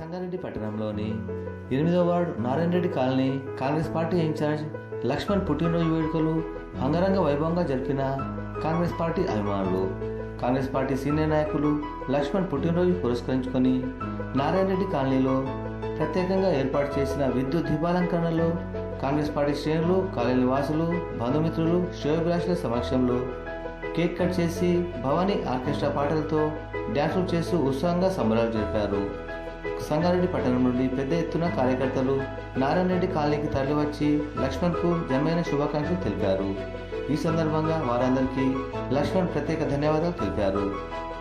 సంగారెడ్డి పట్టణంలోని ఎనిమిదో ward Narayana Reddy colony Congress party incharge Lakshman పుట్టినరోజు వేడుకలు అంగరంగ వైభవంగా జరిపిన కాంగ్రెస్ పార్టీ అభిమానులు. కాంగ్రెస్ పార్టీ సీనియర్ నాయకులు లక్ష్మణ్ పుట్టినరోజు పురస్కరించుకొని నారాయణ రెడ్డి కాలనీలో ప్రత్యేకంగా ఏర్పాటు చేసిన విద్యుత్ దీపాలంకరణలో కాంగ్రెస్ పార్టీ శ్రేణులు కాలనీ వాసులు బంధుమిత్రులు శ్రేయోభిలాషుల సమక్షంలో కేక్ కట్ చేసి భవానీ ఆర్కెస్ట్రా పాటలతో డ్యాన్సులు చేస్తూ ఉత్సాహంగా సంబరాలు జరిపారు. సంగారెడ్డి పట్టణం నుండి పెద్ద ఎత్తున కార్యకర్తలు నారాయణ రెడ్డి కాలనీకి తరలివచ్చి లక్ష్మణ్కు జన్మైన శుభాకాంక్షలు తెలిపారు. ఈ సందర్భంగా వారందరికీ లక్ష్మణ్ ప్రత్యేక ధన్యవాదాలు తెలిపారు.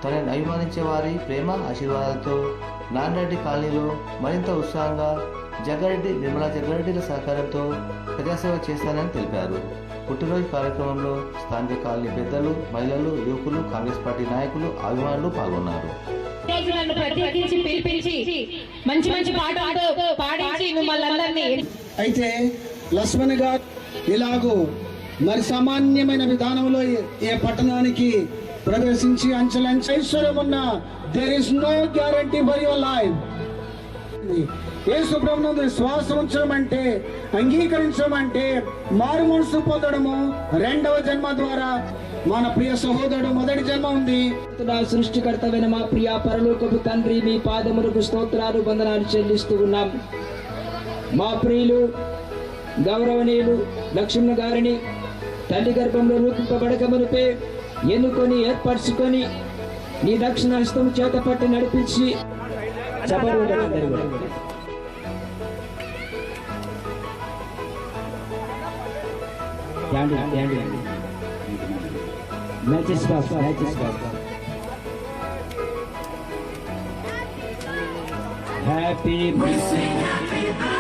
తనని అభిమానించే వారి ప్రేమ ఆశీర్వాదాలతో నారాయణరెడ్డి కాలనీలో మరింత ఉత్సాహంగా జగ్గారెడ్డి నిర్మలా జగ్గారెడ్డిల సహకారంతో ప్రజాసేవ చేస్తానని తెలిపారు. పుట్టినరోజు కార్యక్రమంలో స్థానిక కాలనీ పెద్దలు మహిళలు యువకులు కాంగ్రెస్ పార్టీ నాయకులు అభిమానులు పాల్గొన్నారు. రోజు నన్ను ప్రత్యేకించి పిలిపించి మంచి మంచి పాటలతో పాడించి మిమ్మల్ని అందరినీ అయితే లక్ష్మణ్ గారు ఇలాగూ మరి సామాన్యమైన విధానంలో ఈ- ఈ పట్టణానికి ప్రవేశించి అంచెలంచె ఐశ్వర్యం ఉన్న there is no guarantee for your life Yesu ప్రభునందు శ్వాస ఉంచడం అంటే అంగీకరించడం అంటే మారు మనసు పొందడము. రెండవ జన్మ ద్వారా మన ప్రియ సహోదరుడు మొదటి జన్మ ఉంది. సృష్టికర్తమైన మా ప్రియ పరలోకపు తండ్రి మీ పాదములకు స్తోత్రాలు వందనాలు చెల్లిస్తూ ఉన్నాం. మా ప్రియులు గౌరవనీయులు లక్ష్మణ గారిని తల్లి గర్భంలో రూపింపబడక మునిపే ఎన్నుకొని ఏర్పరచుకొని నీ దక్షిణ హస్తం Candy, candy. Happy birthday. Happy birthday.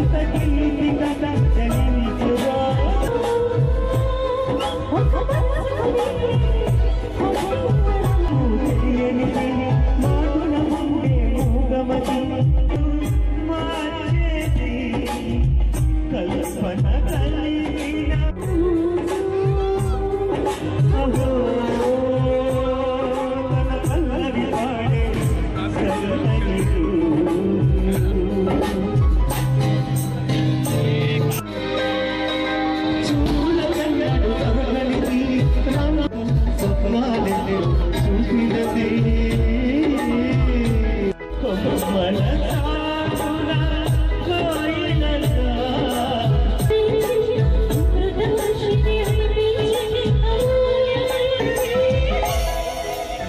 ಕನಸ ಕಲಿಸಿದ ಸಜ್ಜನೆ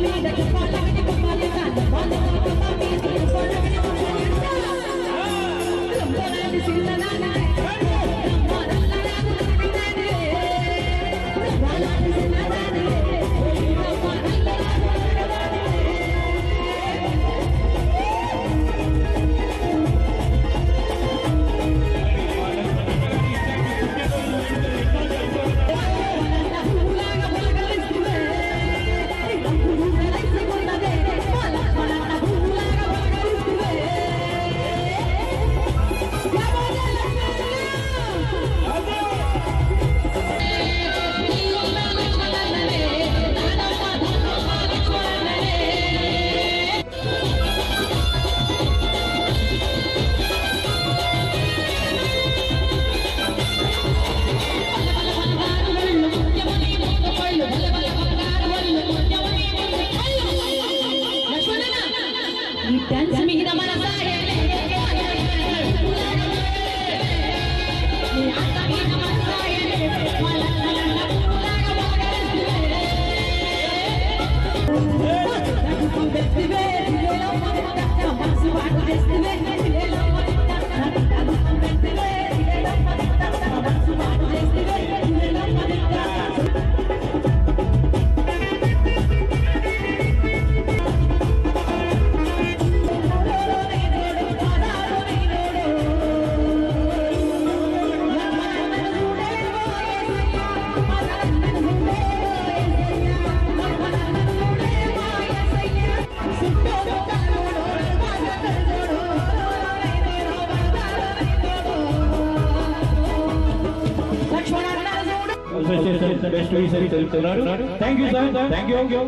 ఈ బెస్ట్ ఈసారి తెలుపుతున్నారు thank you sir thank you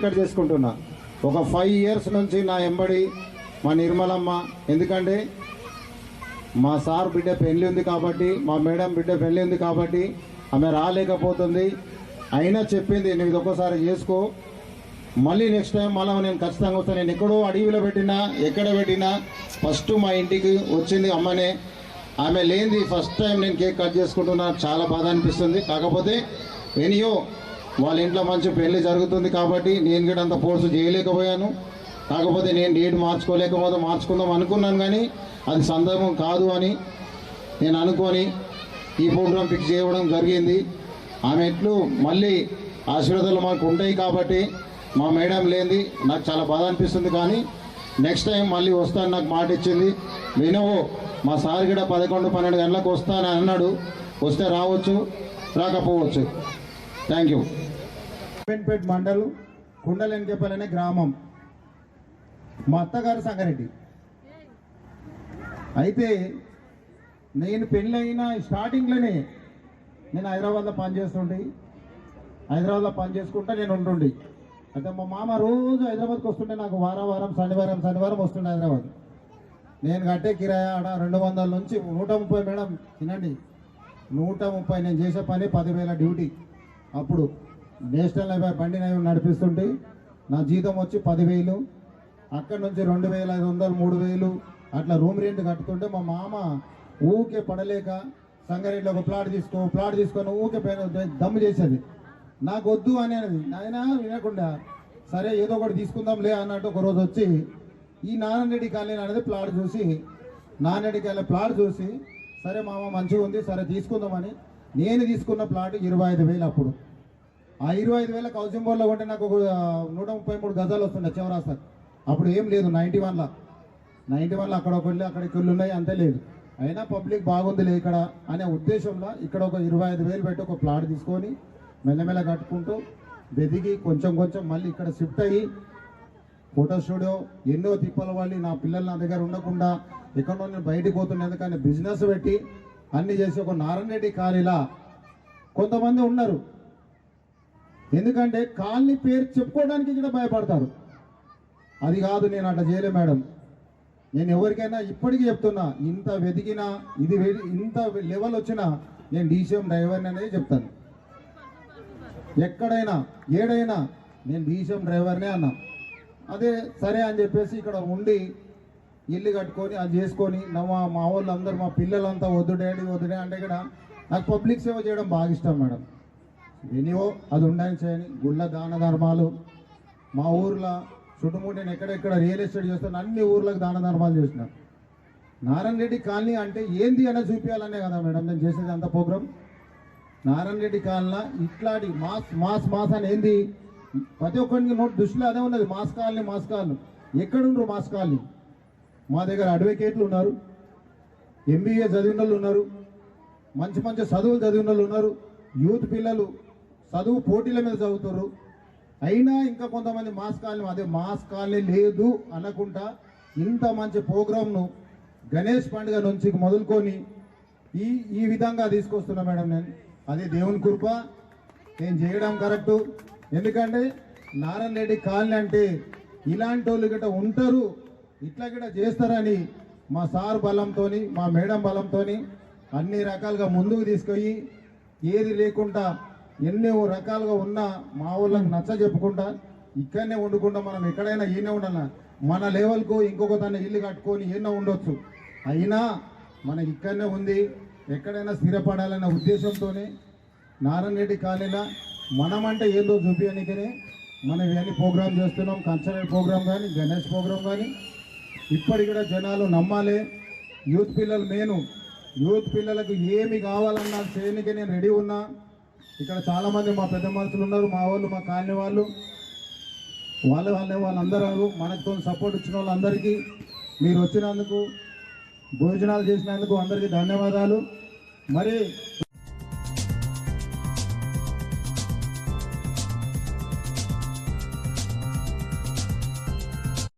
ఇక్కడ చేసుకుంటున్నా. ఒక ఫైవ్ ఇయర్స్ నుంచి నా ఎంబడి మా నిర్మలమ్మ ఎందుకంటే మా సార్ బిడ్డ పెళ్ళి ఉంది కాబట్టి మా మేడం బిడ్డ పెళ్ళి ఉంది కాబట్టి ఆమె రాలేకపోతుంది. అయినా చెప్పింది నువ్వు ఇది ఒక్కసారి చేసుకో. మళ్ళీ నెక్స్ట్ టైం మళ్ళీ నేను ఖచ్చితంగా వస్తాను నేను ఎక్కడో అడవిలో పెట్టినా ఎక్కడ పెట్టినా ఫస్ట్ మా ఇంటికి వచ్చింది అమ్మనే. ఆమె లేనిది ఫస్ట్ టైం నేను కేక్ కట్ చేసుకుంటున్నా చాలా బాధ అనిపిస్తుంది. కాకపోతే ఎనియో వాళ్ళ ఇంట్లో మంచి పెళ్ళి జరుగుతుంది కాబట్టి నేను కూడా అంత ఫోర్స్ చేయలేకపోయాను. కాకపోతే నేను డేట్ మార్చుకోలేకపోతే మార్చుకుందాం అనుకున్నాను కానీ అది సందర్భం కాదు అని నేను అనుకొని ఈ ప్రోగ్రాం ఫిక్స్ చేయడం జరిగింది. ఆమె ఎట్లు మళ్ళీ ఆశీర్వాదాలు మాకు ఉంటాయి కాబట్టి మా మేడం లేనిది నాకు చాలా బాధ అనిపిస్తుంది కానీ నెక్స్ట్ టైం మళ్ళీ వస్తాను నాకు మాట ఇచ్చింది. వినవు మా సార్ కూడా పదకొండు పన్నెండు గంటలకు వస్తానని అన్నాడు. వస్తే రావచ్చు రాకపోవచ్చు. థ్యాంక్ యూ పెన్పేట్ మండల్ కుండలెన్కేపల్లి అనే గ్రామం. మా అత్తగారు సంగారెడ్డి. అయితే నేను పెళ్ళైన స్టార్టింగ్లోనే నేను హైదరాబాద్లో పనిచేస్తుండే హైదరాబాద్లో పని చేసుకుంటా నేను ఉంటుండే. అయితే మా మామ రోజు హైదరాబాద్కి వస్తుండే నాకు వారం వారం శనివారం శనివారం వస్తుండే హైదరాబాద్. నేను కట్టే కిరాయా ఆడ రెండు వందల నుంచి నూట ముప్పై మేడం తినండి. నూట ముప్పై నేను చేసే పని పదివేల డ్యూటీ. అప్పుడు నేషనల్ హైవే బండి నేను నడిపిస్తుంటే నా జీతం వచ్చి పదివేలు అక్కడి నుంచి రెండు వేల ఐదు వందలు మూడు వేలు. అట్లా రూమ్ రెంట్ కట్టుతుంటే మా మామ ఊకే పడలేక సంగారెడ్డిలో ఒక ప్లాట్ తీసుకో ప్లాట్ తీసుకొని ఊకే పైన దమ్ము చేసేది. నాకు వద్దు అనేది. ఆయన వినకుండా సరే ఏదో ఒకటి తీసుకుందాంలే అన్నట్టు ఒక రోజు వచ్చి ఈ నాన్నరెడ్డి కాలనీ అనేది ప్లాట్ చూసి నాన్నరెడ్డి కాలనీ ప్లాట్ చూసి సరే మామ మంచిగా ఉంది సరే తీసుకుందామని. నేను తీసుకున్న ప్లాట్ ఇరవై ఐదు వేలు అప్పుడు. ఆ ఇరవై ఐదు వేల హౌసింగ్ బోర్డులో కొంటే నాకు ఒక నూట ముప్పై మూడు గజాలు వస్తుండే చివరాస్తా అప్పుడు ఏం లేదు నైంటీ వన్లో. నైంటీ వన్లో అక్కడ ఒక వెళ్ళి అక్కడికి ఇల్లు ఉన్నాయి అంతే లేదు. అయినా పబ్లిక్ బాగుందిలే ఇక్కడ అనే ఉద్దేశంలో ఇక్కడ ఒక ఇరవై ఐదు వేలు పెట్టి ఒక ప్లాట్ తీసుకొని మెల్లమెల్ల కట్టుకుంటూ బెదిగి కొంచెం కొంచెం మళ్ళీ ఇక్కడ షిఫ్ట్ అయ్యి ఫోటో స్టూడియో ఎన్నో తిప్పల వాళ్ళు నా పిల్లలు నా దగ్గర ఉండకుండా ఎక్కడో నేను బయటికి పోతుండే. ఎందుకని? బిజినెస్ పెట్టి అన్ని చేసి ఒక నారాయణ రెడ్డి కాలేలా కొంతమంది ఉన్నారు. ఎందుకంటే కాలనీ పేరు చెప్పుకోవడానికి కూడా భయపడతారు. అది కాదు నేను అట్లా చేయలే మేడం. నేను ఎవరికైనా ఇప్పటికీ చెప్తున్నా ఇంత వెతికినా ఇది ఇంత లెవెల్ వచ్చినా నేను డీసీఎం డ్రైవర్ని అనేది చెప్తాను. ఎక్కడైనా ఏడైనా నేను డీసీఎం డ్రైవర్నే అన్నా. అదే సరే అని చెప్పేసి ఇక్కడ ఉండి ఇల్లు కట్టుకొని అది చేసుకొని నా మా మా మా పిల్లలంతా వద్దు డాడీ వద్దు అంటే ఇక్కడ నాకు పబ్లిక్ సేవ చేయడం బాగా ఇష్టం మేడం. ఎనివో అది ఉండని చేయని గుళ్ళ దాన ధర్మాలు. మా ఊర్లో చుట్టుముట్టు నేను ఎక్కడెక్కడ రియల్ ఎస్టేట్ చేస్తాను అన్ని ఊర్లకు దాన ధర్మాలు చేసిన నారాయణ రెడ్డి కాలనీ అంటే ఏంది అనేది చూపించాలనే కదా మేడం నేను చేసేది అంత ప్రోగ్రామ్ నారాయణ రెడ్డి కాలనీ ఇట్లాంటి మాస్ మాస్ మాస్ అని ఏంది? ప్రతి ఒక్కరికి నోట్ దృష్టిలో అదే ఉన్నది. Mass colony mass colony. ఎక్కడుండ్రు mass colony? మా దగ్గర అడ్వకేట్లు ఉన్నారు. ఎంబీఏ చదివిన వాళ్ళు ఉన్నారు. మంచి మంచి చదువులు చదివిన వాళ్ళు ఉన్నారు. యూత్ పిల్లలు చదువు పోటీల మీద చదువుతారు అయినా ఇంకా కొంతమంది మాస్ కాలనీ అదే మాస్ కాలనీ లేదు అనకుండా ఇంత మంచి ప్రోగ్రామ్ను గణేష్ పండుగ నుంచి మొదలుకొని ఈ ఈ విధంగా తీసుకొస్తున్నా మేడం నేను. అదే దేవుని కృప నేను చేయడం కరెక్టు. ఎందుకంటే నారాయణ రెడ్డి కాలనీ అంటే ఇలాంటి వాళ్ళు గిట్ట ఉంటారు ఇట్లా గిట్ట చేస్తారని మా సార్ బలంతో మా మేడం బలంతో అన్ని రకాలుగా ముందుకు తీసుకొని ఏది లేకుండా ఎన్ని రకాలుగా ఉన్నా మా ఊళ్ళకి నచ్చ చెప్పుకుంటా ఇక్కడనే వండుకుంటా మనం ఎక్కడైనా ఈయనే ఉండాల? మన లెవెల్కు ఇంకొక తన ఇల్లు కట్టుకొని ఈయన ఉండొచ్చు. అయినా మన ఇక్కడనే ఉంది ఎక్కడైనా స్థిరపడాలనే ఉద్దేశంతోనే నారాయణ రెడ్డి కాలనీలో మనమంటే ఏందో చూపించడానికనే మనం ఇవన్నీ ప్రోగ్రామ్ చేస్తున్నాం కల్చరల్ ప్రోగ్రామ్ కానీ గణేష్ ప్రోగ్రామ్ కానీ. ఇప్పటికి కూడా జనాలు నమ్మాలి. యూత్ పిల్లలు నేను యూత్ పిల్లలకు ఏమి కావాలన్నా చేయడానికి నేను రెడీ ఉన్నా. ఇక్కడ చాలామంది మా పెద్ద మనుషులు ఉన్నారు మా వాళ్ళు మా కాలనీ వాళ్ళు. వాళ్ళ వాళ్ళే వాళ్ళందరూ మనతో సపోర్ట్ ఇచ్చిన వాళ్ళందరికీ మీరు వచ్చినందుకు భోజనాలు చేసినందుకు అందరికీ ధన్యవాదాలు. మరి